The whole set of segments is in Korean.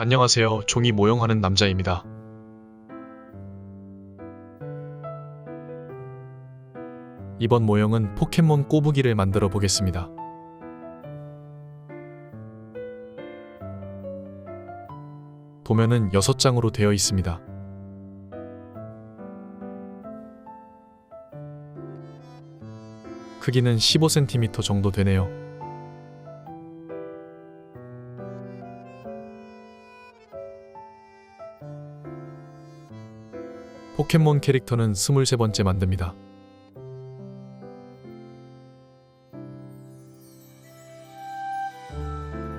안녕하세요. 종이 모형하는 남자입니다. 이번 모형은 포켓몬 꼬부기를 만들어 보겠습니다. 도면은 6장으로 되어 있습니다. 크기는 15cm 정도 되네요. 포켓몬 캐릭터는 23번째 만듭니다.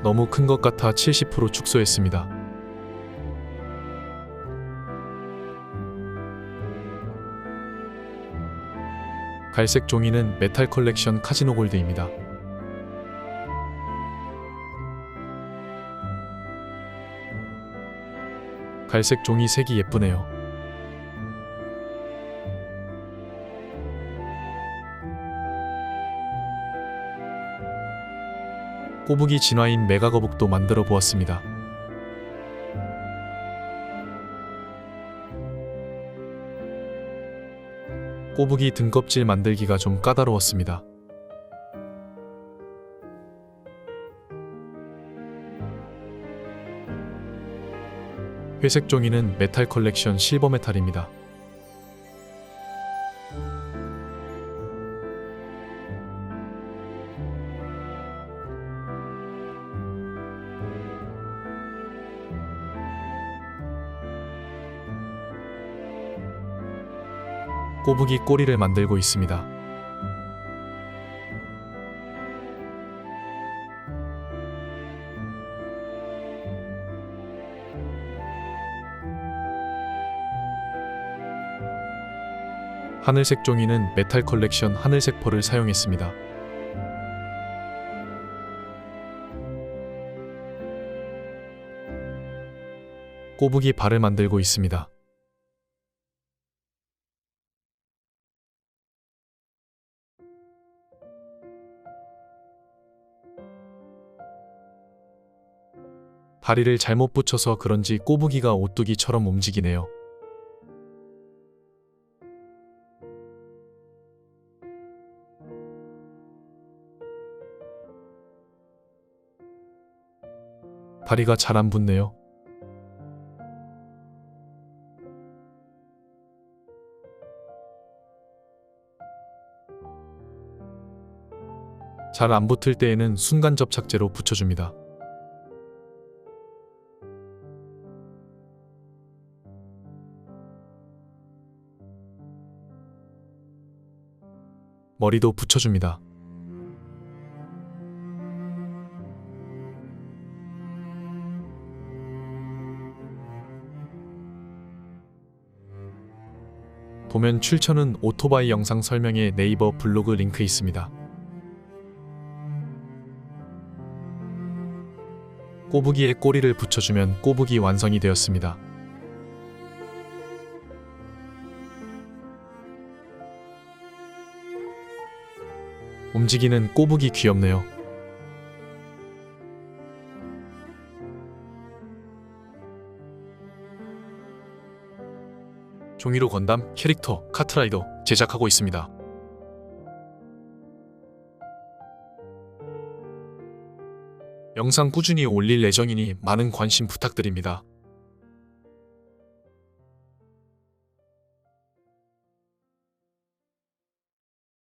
너무 큰 것 같아 70% 축소했습니다. 갈색 종이는 메탈 컬렉션 카지노 골드입니다. 갈색 종이 색이 예쁘네요. 꼬부기 진화인 메가거북도 만들어 보았습니다. 꼬부기 등껍질 만들기가 좀 까다로웠습니다. 회색 종이는 메탈 컬렉션 실버 메탈입니다. 꼬부기 꼬리를 만들고 있습니다. 하늘색 종이는 메탈 컬렉션 하늘색 펄을 사용했습니다. 꼬부기 발을 만들고 있습니다. 다리를 잘못 붙여서 그런지 꼬부기가 오뚜기처럼 움직이네요. 다리가 잘 안 붙네요. 잘 안 붙을 때에는 순간 접착제로 붙여줍니다. 머리도 붙여줍니다. 도면 출처는 오토바이 영상 설명에 네이버 블로그 링크 있습니다. 꼬부기의 꼬리를 붙여주면 꼬부기 완성이 되었습니다. 움직이는 꼬부기 귀엽네요. 종이로 건담, 캐릭터, 카트라이더 제작하고 있습니다. 영상 꾸준히 올릴 예정이니 많은 관심 부탁드립니다.